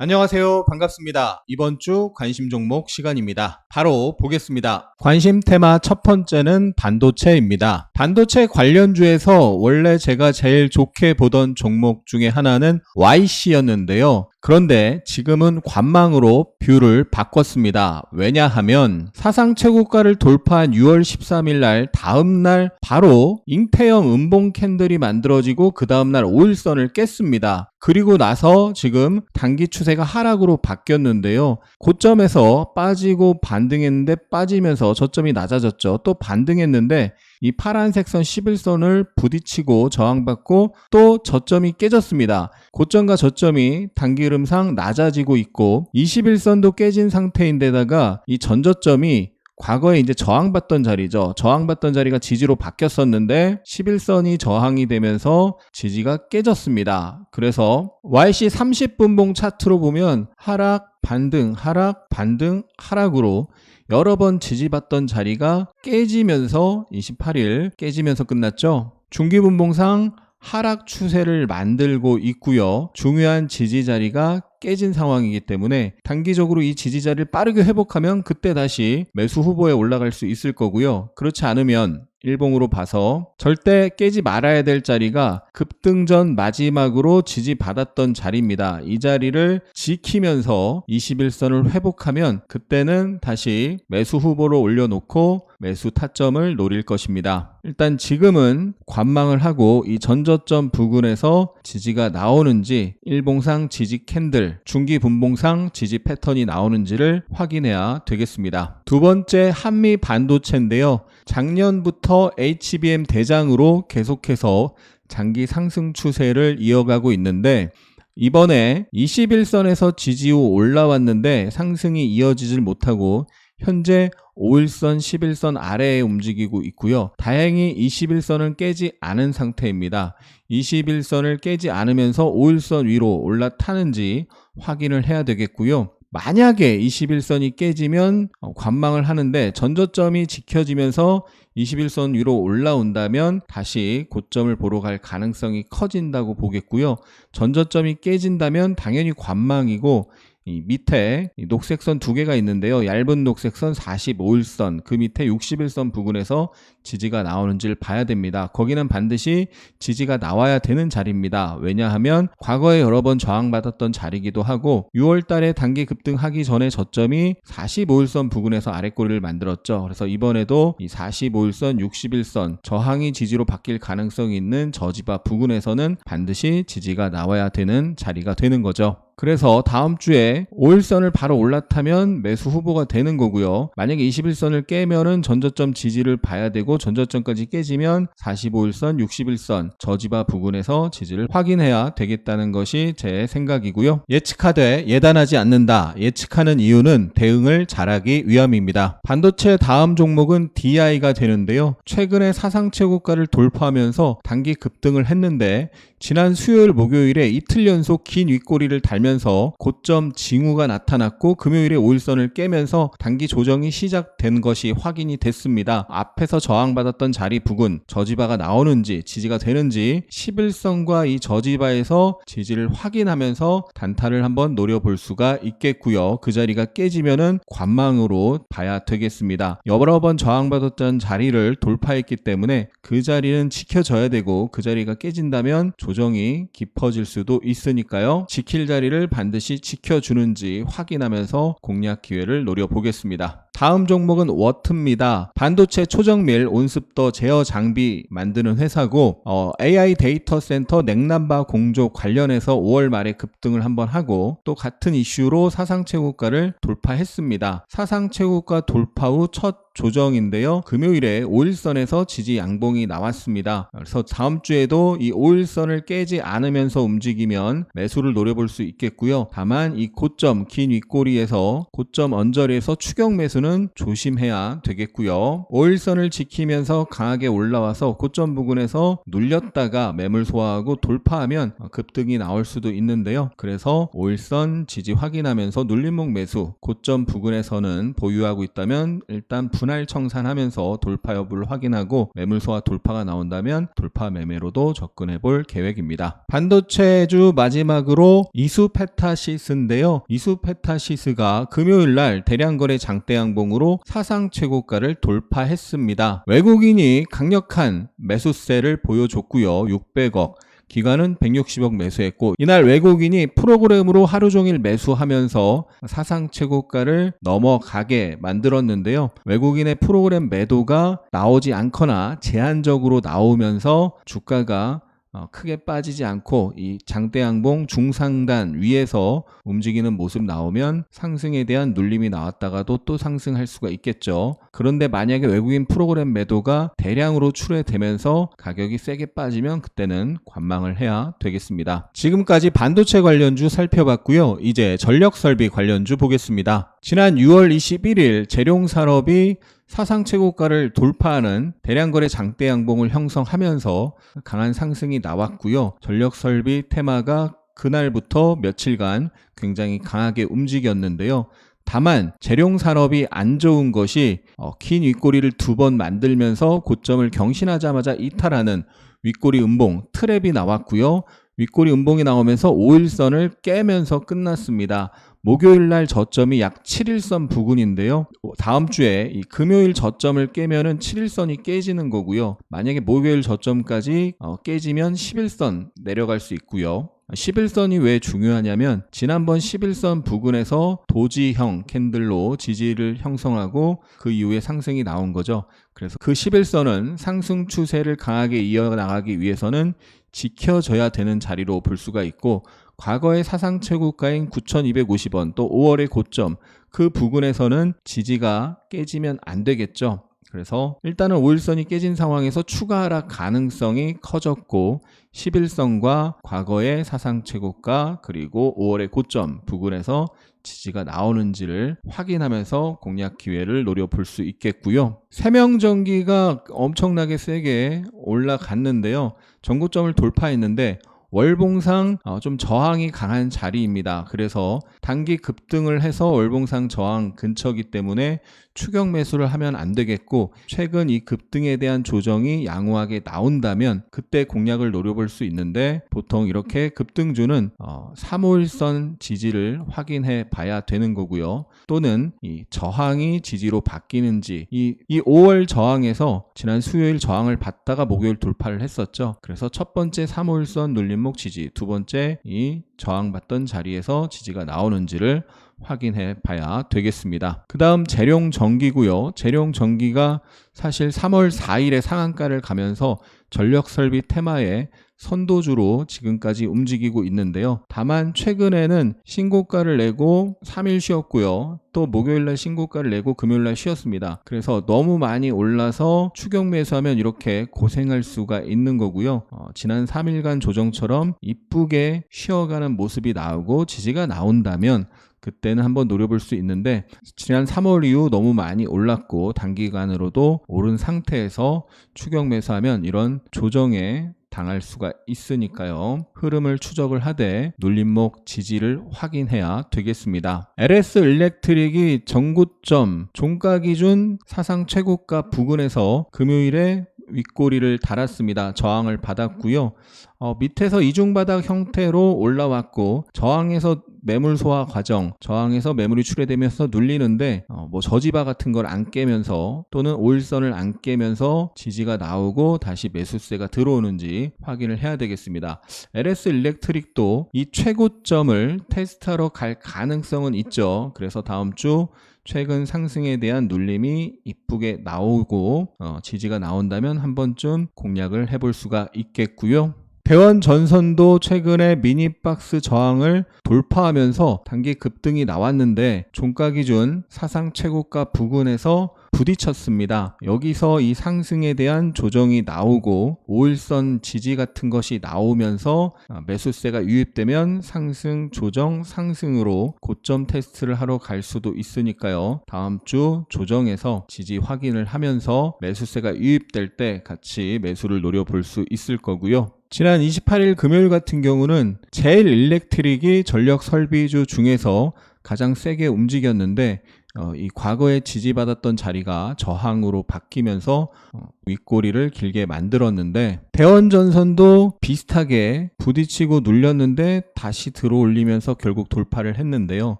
안녕하세요. 반갑습니다. 이번 주 관심 종목 시간입니다. 바로 보겠습니다. 관심 테마 첫 번째는 반도체입니다. 반도체 관련주에서 원래 제가 제일 좋게 보던 종목 중에 하나는 YC였는데요. 그런데 지금은 관망으로 뷰를 바꿨습니다. 왜냐하면 사상 최고가를 돌파한 6월 13일 날 다음 날 바로 잉태형 음봉 캔들이 만들어지고 그 다음 날 5일선을 깼습니다. 그리고 나서 지금 단기 추세가 하락으로 바뀌었는데요. 고점에서 빠지고 반등했는데 빠지면서 저점이 낮아졌죠. 또 반등했는데 이 파란색 선 11선을 부딪히고 저항받고 또 저점이 깨졌습니다. 고점과 저점이 단기 흐름상 낮아지고 있고 21선도 깨진 상태인데다가 이 전저점이 과거에 이제 저항받던 자리죠. 저항받던 자리가 지지로 바뀌었었는데 11선이 저항이 되면서 지지가 깨졌습니다. 그래서 YC 30분봉 차트로 보면 하락, 반등, 하락, 반등, 하락으로 여러 번 지지받던 자리가 깨지면서 28일 깨지면서 끝났죠. 중기분봉상 하락 추세를 만들고 있고요. 중요한 지지 자리가 깨진 상황이기 때문에 단기적으로 이 지지 자리를 빠르게 회복하면 그때 다시 매수 후보에 올라갈 수 있을 거고요. 그렇지 않으면 일봉으로 봐서 절대 깨지 말아야 될 자리가 급등 전 마지막으로 지지받았던 자리입니다. 이 자리를 지키면서 21선을 회복하면 그때는 다시 매수 후보로 올려놓고 매수 타점을 노릴 것입니다. 일단 지금은 관망을 하고 이 전저점 부근에서 지지가 나오는지 일봉상 지지 캔들, 중기 분봉상 지지 패턴이 나오는지를 확인해야 되겠습니다. 두 번째 한미 반도체인데요. 작년부터 HBM 대장으로 계속해서 장기 상승 추세를 이어가고 있는데 이번에 21선에서 지지 후 올라왔는데 상승이 이어지질 못하고 현재 5일선, 11선 아래에 움직이고 있고요. 다행히 21선은 깨지 않은 상태입니다. 21선을 깨지 않으면서 5일선 위로 올라타는지 확인을 해야 되겠고요. 만약에 21선이 깨지면 어, 관망을 하는데 전저점이 지켜지면서 21선 위로 올라온다면 다시 고점을 보러 갈 가능성이 커진다고 보겠고요. 전저점이 깨진다면 당연히 관망이고 이 밑에 이 녹색선 두 개가 있는데요. 얇은 녹색선 45일선, 그 밑에 61선 부근에서 지지가 나오는지를 봐야 됩니다. 거기는 반드시 지지가 나와야 되는 자리입니다. 왜냐하면 과거에 여러 번 저항받았던 자리이기도 하고 6월 달에 단기 급등하기 전에 저점이 45일선 부근에서 아래꼬리를 만들었죠. 그래서 이번에도 이 45일선, 61선 저항이 지지로 바뀔 가능성이 있는 저지바 부근에서는 반드시 지지가 나와야 되는 자리가 되는 거죠. 그래서 다음 주에 5일선을 바로 올라타면 매수 후보가 되는 거고요. 만약에 21선을 깨면은 전저점 지지를 봐야 되고 전저점까지 깨지면 45일선, 61선 저지바 부근에서 지지를 확인해야 되겠다는 것이 제 생각이고요. 예측하되 예단하지 않는다. 예측하는 이유는 대응을 잘하기 위함입니다. 반도체 다음 종목은 DI가 되는데요. 최근에 사상 최고가를 돌파하면서 단기 급등을 했는데 지난 수요일 목요일에 이틀 연속 긴 윗꼬리를 달면서 고점 징후가 나타났고 금요일에 5일선을 깨면서 단기 조정이 시작된 것이 확인이 됐습니다. 앞에서 저항받았던 자리 부근 저지바가 나오는지 지지가 되는지 11선과 이 저지바에서 지지를 확인하면서 단타를 한번 노려볼 수가 있겠고요. 그 자리가 깨지면은 관망으로 봐야 되겠습니다. 여러 번 저항받았던 자리를 돌파했기 때문에 그 자리는 지켜져야 되고 그 자리가 깨진다면 조 정이 깊어질 수도 있으니까요. 지킬 자리를 반드시 지켜주는지 확인하면서 공략 기회를 노려보겠습니다. 다음 종목은 워트입니다. 반도체 초정밀 온습도 제어 장비 만드는 회사고 어, AI 데이터 센터 냉난바 공조 관련해서 5월 말에 급등을 한번 하고 또 같은 이슈로 사상 최고가를 돌파했습니다. 사상 최고가 돌파 후 첫 조정인데요. 금요일에 5일선에서 지지 양봉이 나왔습니다. 그래서 다음 주에도 이 5일선을 깨지 않으면서 움직이면 매수를 노려볼 수 있겠고요. 다만 이 고점 긴 윗꼬리에서 고점 언저리에서 추격 매수는 부분은 조심해야 되겠고요. 5일선을 지키면서 강하게 올라와서 고점 부근에서 눌렸다가 매물 소화하고 돌파하면 급등이 나올 수도 있는데요. 그래서 5일선 지지 확인하면서 눌림목 매수 고점 부근에서는 보유하고 있다면 일단 분할 청산하면서 돌파 여부를 확인하고 매물 소화 돌파가 나온다면 돌파 매매로도 접근해 볼 계획입니다. 반도체주 마지막으로 이수페타시스인데요. 이수페타시스가 금요일 날 대량 거래 장대 양 봉으로 사상 최고가를 돌파했습니다. 외국인이 강력한 매수세를 보여줬고요. 600억 기관은 160억 매수했고 이날 외국인이 프로그램으로 하루 종일 매수하면서 사상 최고가를 넘어가게 만들었는데요. 외국인의 프로그램 매도가 나오지 않거나 제한적으로 나오면서 주가가 어, 크게 빠지지 않고 이 장대양봉 중상단 위에서 움직이는 모습 나오면 상승에 대한 눌림이 나왔다가도 또 상승할 수가 있겠죠. 그런데 만약에 외국인 프로그램 매도가 대량으로 출회되면서 가격이 세게 빠지면 그때는 관망을 해야 되겠습니다. 지금까지 반도체 관련주 살펴봤고요. 이제 전력 설비 관련주 보겠습니다. 지난 6월 21일 재룡산업이 사상 최고가를 돌파하는 대량거래 장대 양봉을 형성하면서 강한 상승이 나왔고요. 전력 설비 테마가 그날부터 며칠간 굉장히 강하게 움직였는데요. 다만 재룡 산업이 안 좋은 것이 어, 긴 윗꼬리를 두 번 만들면서 고점을 경신하자마자 이탈하는 윗꼬리 음봉 트랩이 나왔고요. 윗꼬리 음봉이 나오면서 5일선을 깨면서 끝났습니다. 목요일 날 저점이 약 7일선 부근인데요. 다음 주에 이 금요일 저점을 깨면은 7일선이 깨지는 거고요. 만약에 목요일 저점까지 어, 깨지면 11선 내려갈 수 있고요. 11선이 왜 중요하냐면 지난번 11선 부근에서 도지형 캔들로 지지를 형성하고 그 이후에 상승이 나온 거죠. 그래서 그 11선은 상승 추세를 강하게 이어나가기 위해서는 지켜져야 되는 자리로 볼 수가 있고 과거의 사상 최고가인 9,250원 또 5월의 고점 그 부근에서는 지지가 깨지면 안 되겠죠. 그래서 일단은 5일선이 깨진 상황에서 추가 하락 가능성이 커졌고 11선과 과거의 사상 최고가 그리고 5월의 고점 부근에서 지지가 나오는지를 확인하면서 공략 기회를 노려볼 수 있겠고요. 세명전기가 엄청나게 세게 올라갔는데요. 전고점을 돌파했는데 월봉상 어, 좀 저항이 강한 자리입니다. 그래서 단기 급등을 해서 월봉상 저항 근처기 때문에 추격 매수를 하면 안 되겠고 최근 이 급등에 대한 조정이 양호하게 나온다면 그때 공략을 노려볼 수 있는데 보통 이렇게 급등주는 어, 3호일선 지지를 확인해 봐야 되는 거고요. 또는 이 저항이 지지로 바뀌는지 이, 이 5월 저항에서 지난 수요일 저항을 받다가 목요일 돌파를 했었죠. 그래서 첫 번째 3호일선 눌림목 지지, 두 번째 이 저항받던 자리에서 지지가 나오는지를 확인해 봐야 되겠습니다. 그 다음 재룡 전기고요. 재룡 전기가 사실 3월 4일에 상한가를 가면서 전력 설비 테마에 선도주로 지금까지 움직이고 있는데요. 다만 최근에는 신고가를 내고 3일 쉬었고요. 또 목요일날 신고가를 내고 금요일날 쉬었습니다. 그래서 너무 많이 올라서 추격 매수하면 이렇게 고생할 수가 있는 거고요. 어, 지난 3일간 조정처럼 이쁘게 쉬어가는 모습이 나오고 지지가 나온다면 그때는 한번 노려볼 수 있는데 지난 3월 이후 너무 많이 올랐고 단기간으로도 오른 상태에서 추격 매수하면 이런 조정에 당할 수가 있으니까요. 흐름을 추적을 하되 눌림목 지지를 확인해야 되겠습니다. LS 일렉트릭이 전고점 종가 기준 사상 최고가 부근에서 금요일에 윗꼬리를 달았습니다. 저항을 받았고요. 어, 밑에서 이중바닥 형태로 올라왔고 저항에서 매물 소화 과정, 저항에서 매물이 출회되면서 눌리는데 어, 뭐 저지바 같은 걸 안 깨면서 또는 오일선을 안 깨면서 지지가 나오고 다시 매수세가 들어오는지 확인을 해야 되겠습니다. LS 일렉트릭도 이 최고점을 테스트하러 갈 가능성은 있죠. 그래서 다음 주 최근 상승에 대한 눌림이 이쁘게 나오고 어, 지지가 나온다면 한 번쯤 공략을 해볼 수가 있겠고요. 대원 전선도 최근에 미니박스 저항을 돌파하면서 단기 급등이 나왔는데 종가 기준 사상 최고가 부근에서 부딪혔습니다. 여기서 이 상승에 대한 조정이 나오고 5일선 지지 같은 것이 나오면서 아, 매수세가 유입되면 상승 조정 상승으로 고점 테스트를 하러 갈 수도 있으니까요. 다음 주 조정에서 지지 확인을 하면서 매수세가 유입될 때 같이 매수를 노려볼 수 있을 거고요. 지난 28일 금요일 같은 경우는 제일 일렉트릭이 전력 설비주 중에서 가장 세게 움직였는데 어, 이 과거에 지지받았던 자리가 저항으로 바뀌면서 어, 윗꼬리를 길게 만들었는데 대원전선도 비슷하게 부딪히고 눌렸는데 다시 들어올리면서 결국 돌파를 했는데요.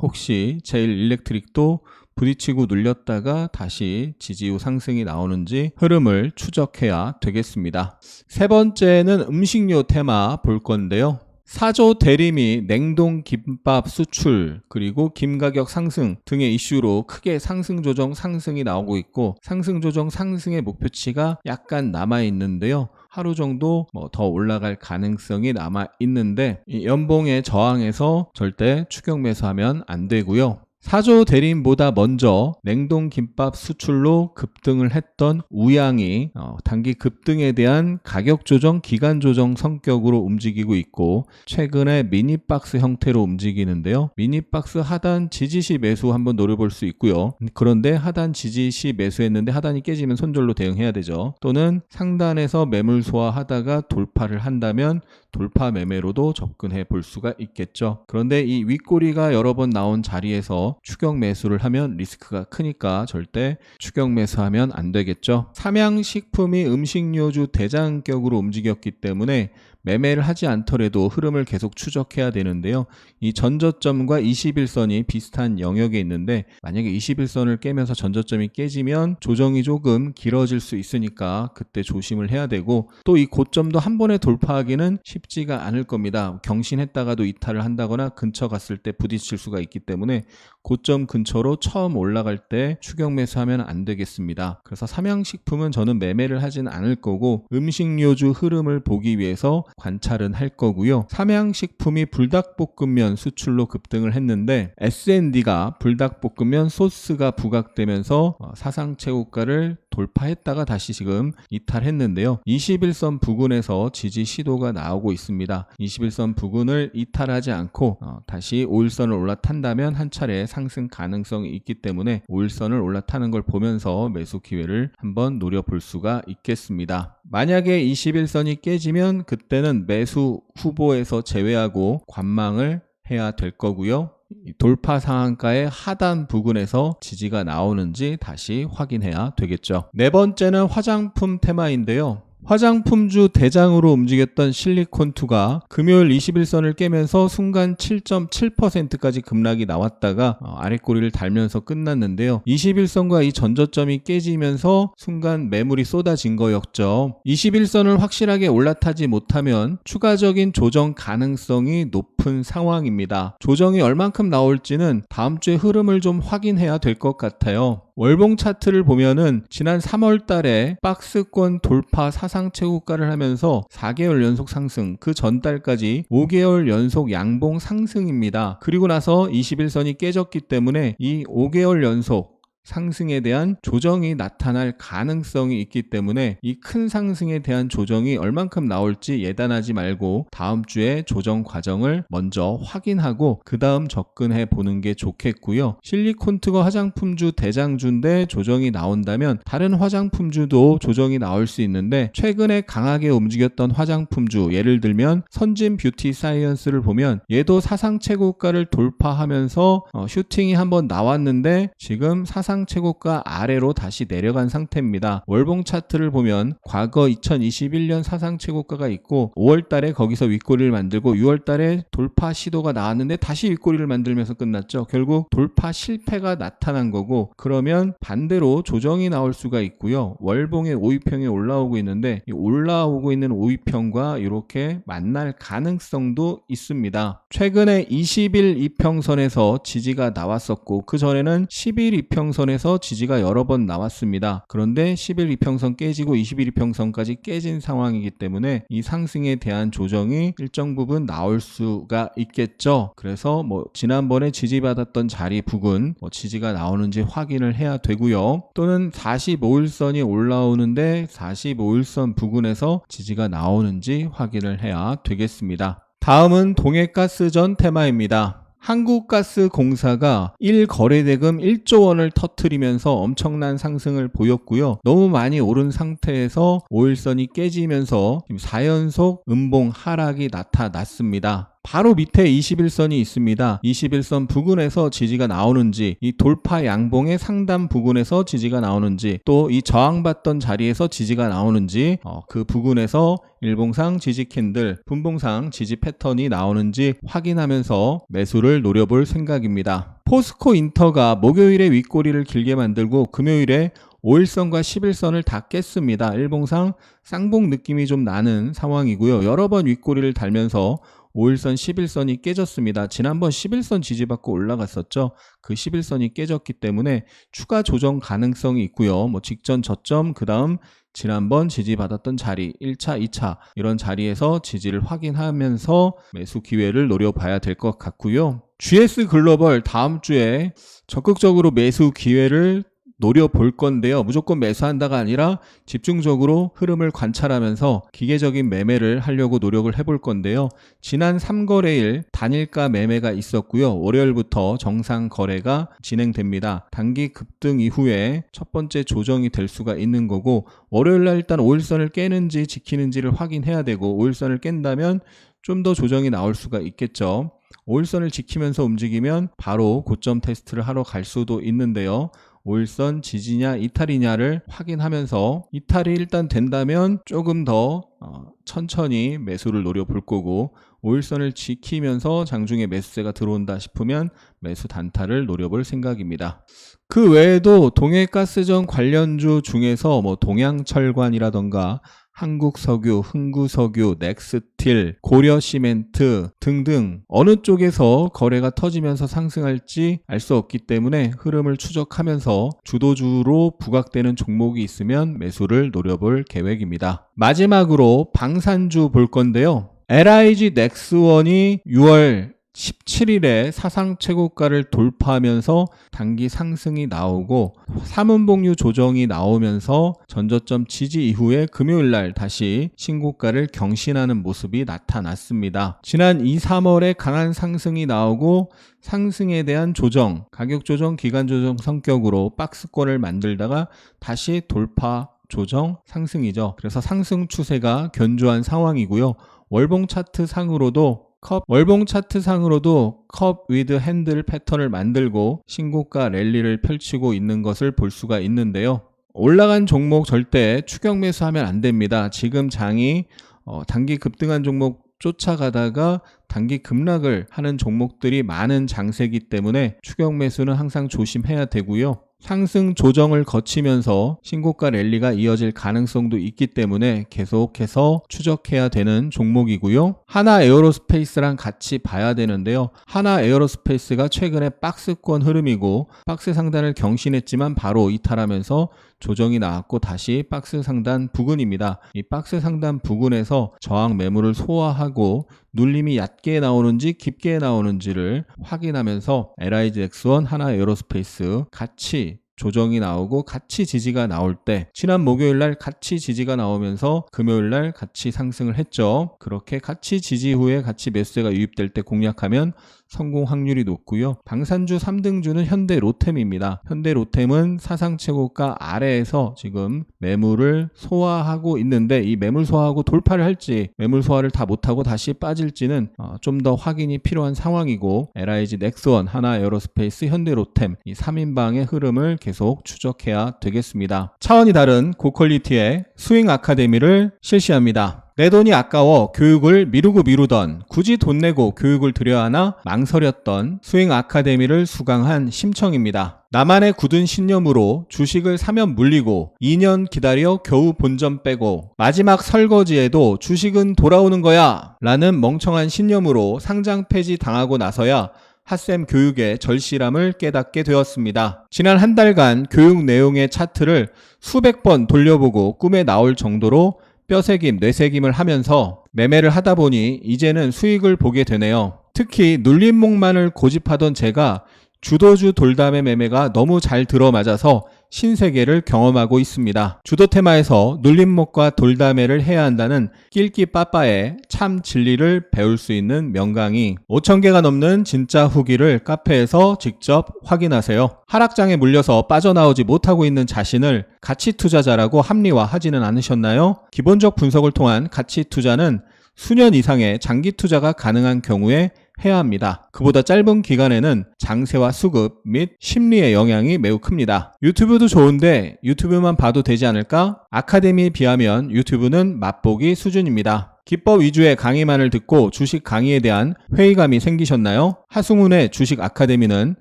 혹시 제일 일렉트릭도 부딪히고 눌렸다가 다시 지지 후 상승이 나오는지 흐름을 추적해야 되겠습니다. 세 번째는 음식료 테마 볼 건데요. 사조 대림이 냉동 김밥 수출 그리고 김 가격 상승 등의 이슈로 크게 상승 조정 상승이 나오고 있고 상승 조정 상승의 목표치가 약간 남아 있는데요. 하루 정도 뭐 더 올라갈 가능성이 남아 있는데 이 연봉의 저항에서 절대 추격 매수하면 안 되고요. 사조 대림보다 먼저 냉동 김밥 수출로 급등을 했던 우양이 어, 단기 급등에 대한 가격 조정, 기간 조정 성격으로 움직이고 있고 최근에 미니박스 형태로 움직이는데요. 미니박스 하단 지지시 매수 한번 노려볼 수 있고요. 그런데 하단 지지시 매수했는데 하단이 깨지면 손절로 대응해야 되죠. 또는 상단에서 매물 소화하다가 돌파를 한다면 돌파 매매로도 접근해 볼 수가 있겠죠. 그런데 이 윗꼬리가 여러 번 나온 자리에서 추격 매수를 하면 리스크가 크니까 절대 추격 매수하면 안 되겠죠. 삼양식품이 음식료주 대장격으로 움직였기 때문에 매매를 하지 않더라도 흐름을 계속 추적해야 되는데요. 이 전저점과 21선이 비슷한 영역에 있는데 만약에 21선을 깨면서 전저점이 깨지면 조정이 조금 길어질 수 있으니까 그때 조심을 해야 되고 또 이 고점도 한 번에 돌파하기는 쉽지가 않을 겁니다. 경신했다가도 이탈을 한다거나 근처 갔을 때 부딪힐 수가 있기 때문에 고점 근처로 처음 올라갈 때 추격 매수하면 안 되겠습니다. 그래서 삼양식품은 저는 매매를 하진 않을 거고 음식료주 흐름을 보기 위해서 관찰은 할 거고요. 삼양식품이 불닭볶음면 수출로 급등을 했는데 S&D가 불닭볶음면 소스가 부각되면서 어, 사상 최고가를 돌파했다가 다시 지금 이탈했는데요. 21선 부근에서 지지 시도가 나오고 있습니다. 21선 부근을 이탈하지 않고 어, 다시 5일선을 올라탄다면 한 차례 상승 가능성이 있기 때문에 5일선을 올라타는 걸 보면서 매수 기회를 한번 노려볼 수가 있겠습니다. 만약에 21선이 깨지면 그때는 매수 후보에서 제외하고 관망을 해야 될 거고요. 이 돌파 상한가의 하단 부근에서 지지가 나오는지 다시 확인해야 되겠죠. 네 번째는 화장품 테마인데요. 화장품주 대장으로 움직였던 실리콘2가 금요일 21선을 깨면서 순간 7.7%까지 급락이 나왔다가 어, 아랫꼬리를 달면서 끝났는데요. 21선과 이 전저점이 깨지면서 순간 매물이 쏟아진 거였죠. 21선을 확실하게 올라타지 못하면 추가적인 조정 가능성이 높 은 상황입니다. 조정이 얼만큼 나올지는 다음 주에 흐름을 좀 확인해야 될 것 같아요. 월봉 차트를 보면은 지난 3월 달에 박스권 돌파 사상 최고가를 하면서 4개월 연속 상승, 그 전달까지 5개월 연속 양봉 상승입니다. 그리고 나서 21선이 깨졌기 때문에 이 5개월 연속 상승에 대한 조정이 나타날 가능성이 있기 때문에 이 큰 상승에 대한 조정이 얼만큼 나올지 예단하지 말고 다음 주에 조정 과정을 먼저 확인하고 그 다음 접근해 보는 게 좋겠고요. 실리콘트가 화장품주 대장주인데 조정이 나온다면 다른 화장품주도 조정이 나올 수 있는데 최근에 강하게 움직였던 화장품주 예를 들면 선진 뷰티 사이언스를 보면 얘도 사상 최고가를 돌파하면서 어, 슈팅이 한번 나왔는데 지금 사상 최고가 아래로 다시 내려간 상태입니다. 월봉 차트를 보면 과거 2021년 사상 최고가가 있고 5월 달에 거기서 윗꼬리를 만들고 6월 달에 돌파 시도가 나왔는데 다시 윗꼬리를 만들면서 끝났죠. 결국 돌파 실패가 나타난 거고 그러면 반대로 조정이 나올 수가 있고요. 월봉의 5위평이 올라오고 있는데 이 올라오고 있는 5위평과 이렇게 만날 가능성도 있습니다. 최근에 20일 이평선에서 지지가 나왔었고 그 전에는 10일 이평선 21 이평선에서 지지가 여러 번 나왔습니다. 그런데 11이평선 깨지고 21이평선까지 깨진 상황이기 때문에 이 상승에 대한 조정이 일정 부분 나올 수가 있겠죠. 그래서 뭐 지난번에 지지받았던 자리 부근 뭐 지지가 나오는지 확인을 해야 되고요. 또는 45일선이 올라오는데 45일선 부근에서 지지가 나오는지 확인을 해야 되겠습니다. 다음은 동해가스전 테마입니다. 한국가스공사가 1거래대금 1조 원을 터트리면서 엄청난 상승을 보였고요. 너무 많이 오른 상태에서 5일선이 깨지면서 지금 4연속 음봉 하락이 나타났습니다. 바로 밑에 21선이 있습니다. 21선 부근에서 지지가 나오는지, 이 돌파 양봉의 상단 부근에서 지지가 나오는지, 또 이 저항받던 자리에서 지지가 나오는지, 어, 그 부근에서 일봉상 지지 캔들, 분봉상 지지 패턴이 나오는지 확인하면서 매수를 노려볼 생각입니다. 포스코 인터가 목요일에 윗꼬리를 길게 만들고 금요일에 5일선과 11선을 다 깼습니다. 일봉상 쌍봉 느낌이 좀 나는 상황이고요. 여러 번 윗꼬리를 달면서 5일선, 11선이 깨졌습니다. 지난번 11선 지지받고 올라갔었죠. 그 11선이 깨졌기 때문에 추가 조정 가능성이 있고요. 뭐 직전 저점, 그 다음 지난번 지지받았던 자리, 1차, 2차 이런 자리에서 지지를 확인하면서 매수 기회를 노려봐야 될 것 같고요. GS 글로벌 다음 주에 적극적으로 매수 기회를 노려볼 건데요. 무조건 매수한다가 아니라 집중적으로 흐름을 관찰하면서 기계적인 매매를 하려고 노력을 해볼 건데요. 지난 3거래일 단일가 매매가 있었고요. 월요일부터 정상 거래가 진행됩니다. 단기 급등 이후에 첫 번째 조정이 될 수가 있는 거고 월요일날 일단 5일선을 깨는지 지키는지를 확인해야 되고 5일선을 깬다면 좀 더 조정이 나올 수가 있겠죠. 5일선을 지키면서 움직이면 바로 고점 테스트를 하러 갈 수도 있는데요. 5일선 지지냐 이탈이냐를 확인하면서 이탈이 일단 된다면 조금 더 어, 천천히 매수를 노려볼 거고 5일선을 지키면서 장중에 매수세가 들어온다 싶으면 매수 단타를 노려볼 생각입니다. 그 외에도 동해가스전 관련주 중에서 뭐 동양철관이라던가 한국석유, 흥구석유, 넥스틸, 고려시멘트 등등 어느 쪽에서 거래가 터지면서 상승할지 알 수 없기 때문에 흐름을 추적하면서 주도주로 부각되는 종목이 있으면 매수를 노려볼 계획입니다. 마지막으로 방산주 볼 건데요. LIG 넥스원이 6월 17일에 사상 최고가를 돌파하면서 단기 상승이 나오고 삼은봉류 조정이 나오면서 전저점 지지 이후에 금요일 날 다시 신고가를 경신하는 모습이 나타났습니다. 지난 2, 3월에 강한 상승이 나오고 상승에 대한 조정, 가격 조정, 기간 조정 성격으로 박스권을 만들다가 다시 돌파 조정 상승이죠. 그래서 상승 추세가 견조한 상황이고요. 월봉 차트 상으로도 컵 월봉 차트 상으로도 컵 위드 핸들 패턴을 만들고 신고가 랠리를 펼치고 있는 것을 볼 수가 있는데요. 올라간 종목 절대 추격 매수하면 안 됩니다. 지금 장이 어, 단기 급등한 종목 쫓아가다가 단기 급락을 하는 종목들이 많은 장세기 때문에 추격 매수는 항상 조심해야 되고요. 상승 조정을 거치면서 신고가 랠리가 이어질 가능성도 있기 때문에 계속해서 추적해야 되는 종목이고요. 하나 에어로스페이스랑 같이 봐야 되는데요. 하나 에어로스페이스가 최근에 박스권 흐름이고 박스 상단을 경신했지만 바로 이탈하면서 조정이 나왔고 다시 박스 상단 부근입니다. 이 박스 상단 부근에서 저항 매물을 소화하고 눌림이 얕게 나오는지 깊게 나오는지를 확인하면서 LIGX1 하나 에어로스페이스 같이 조정이 나오고 같이 지지가 나올 때 지난 목요일 날 같이 지지가 나오면서 금요일 날 같이 상승을 했죠. 그렇게 같이 지지 후에 같이 매수세가 유입될 때 공략하면 성공 확률이 높고요. 방산주 3등주는 현대 로템입니다. 현대 로템은 사상 최고가 아래에서 지금 매물을 소화하고 있는데 이 매물 소화하고 돌파를 할지 매물 소화를 다 못하고 다시 빠질지는 어, 좀더 확인이 필요한 상황이고 LIG 넥스원, 하나 에어로스페이스, 현대 로템 이 3인방의 흐름을 계속 추적해야 되겠습니다. 차원이 다른 고퀄리티의 스윙 아카데미를 실시합니다. 내 돈이 아까워 교육을 미루고 미루던 굳이 돈 내고 교육을 들여야 하나 망설였던 스윙 아카데미를 수강한 심청입니다. 나만의 굳은 신념으로 주식을 사면 물리고 2년 기다려 겨우 본전 빼고 마지막 설거지에도 주식은 돌아오는 거야 라는 멍청한 신념으로 상장 폐지 당하고 나서야 핫쌤 교육의 절실함을 깨닫게 되었습니다. 지난 한 달간 교육 내용의 차트를 수백 번 돌려보고 꿈에 나올 정도로 뼈새김, 뇌새김을 하면서 매매를 하다 보니 이제는 수익을 보게 되네요. 특히 눌림목만을 고집하던 제가 주도주 돌담의 매매가 너무 잘 들어맞아서 신세계를 경험하고 있습니다. 주도 테마에서 눌림목과 돌담회를 해야 한다는 낄끼 빠빠의 참 진리를 배울 수 있는 명강의 5,000개가 넘는 진짜 후기를 카페에서 직접 확인하세요. 하락장에 물려서 빠져나오지 못하고 있는 자신을 가치 투자자라고 합리화하지는 않으셨나요? 기본적 분석을 통한 가치 투자는 수년 이상의 장기 투자가 가능한 경우에 해야 합니다. 그보다 짧은 기간에는 장세와 수급 및 심리의 영향이 매우 큽니다. 유튜브도 좋은데 유튜브만 봐도 되지 않을까? 아카데미에 비하면 유튜브는 맛보기 수준입니다. 기법 위주의 강의만을 듣고 주식 강의에 대한 회의감이 생기셨나요? 하승훈의 주식 아카데미는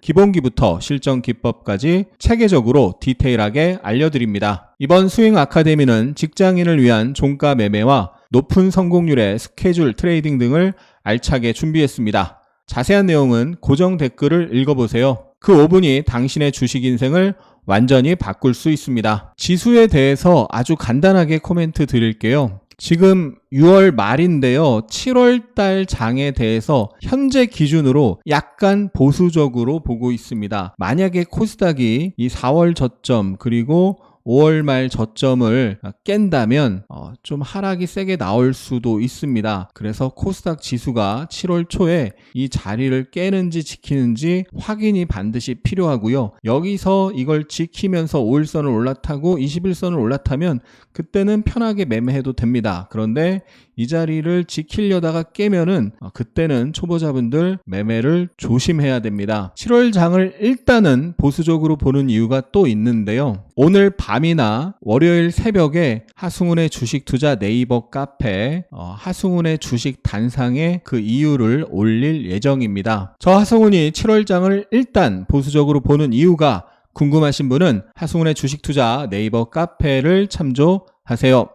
기본기부터 실전 기법까지 체계적으로 디테일하게 알려드립니다. 이번 스윙 아카데미는 직장인을 위한 종가 매매와 높은 성공률의 스케줄 트레이딩 등을 알차게 준비했습니다. 자세한 내용은 고정 댓글을 읽어보세요. 그 5분이 당신의 주식 인생을 완전히 바꿀 수 있습니다. 지수에 대해서 아주 간단하게 코멘트 드릴게요. 지금 6월 말인데요. 7월 달 장에 대해서 현재 기준으로 약간 보수적으로 보고 있습니다. 만약에 코스닥이 이 4월 저점 그리고 5월 말 저점을 깬다면 어, 좀 하락이 세게 나올 수도 있습니다. 그래서 코스닥 지수가 7월 초에 이 자리를 깨는지 지키는지 확인이 반드시 필요하고요. 여기서 이걸 지키면서 5일선을 올라타고 21선을 올라타면 그때는 편하게 매매해도 됩니다. 그런데 이 자리를 지키려다가 깨면은 어, 그때는 초보자분들 매매를 조심해야 됩니다. 7월 장을 일단은 보수적으로 보는 이유가 또 있는데요. 오늘 밤이나 월요일 새벽에 하승훈의 주식 투자 네이버 카페 어, 하승훈의 주식 단상에 그 이유를 올릴 예정입니다. 저 하승훈이 7월 장을 일단 보수적으로 보는 이유가 궁금하신 분은 하승훈의 주식 투자 네이버 카페를 참조하세요.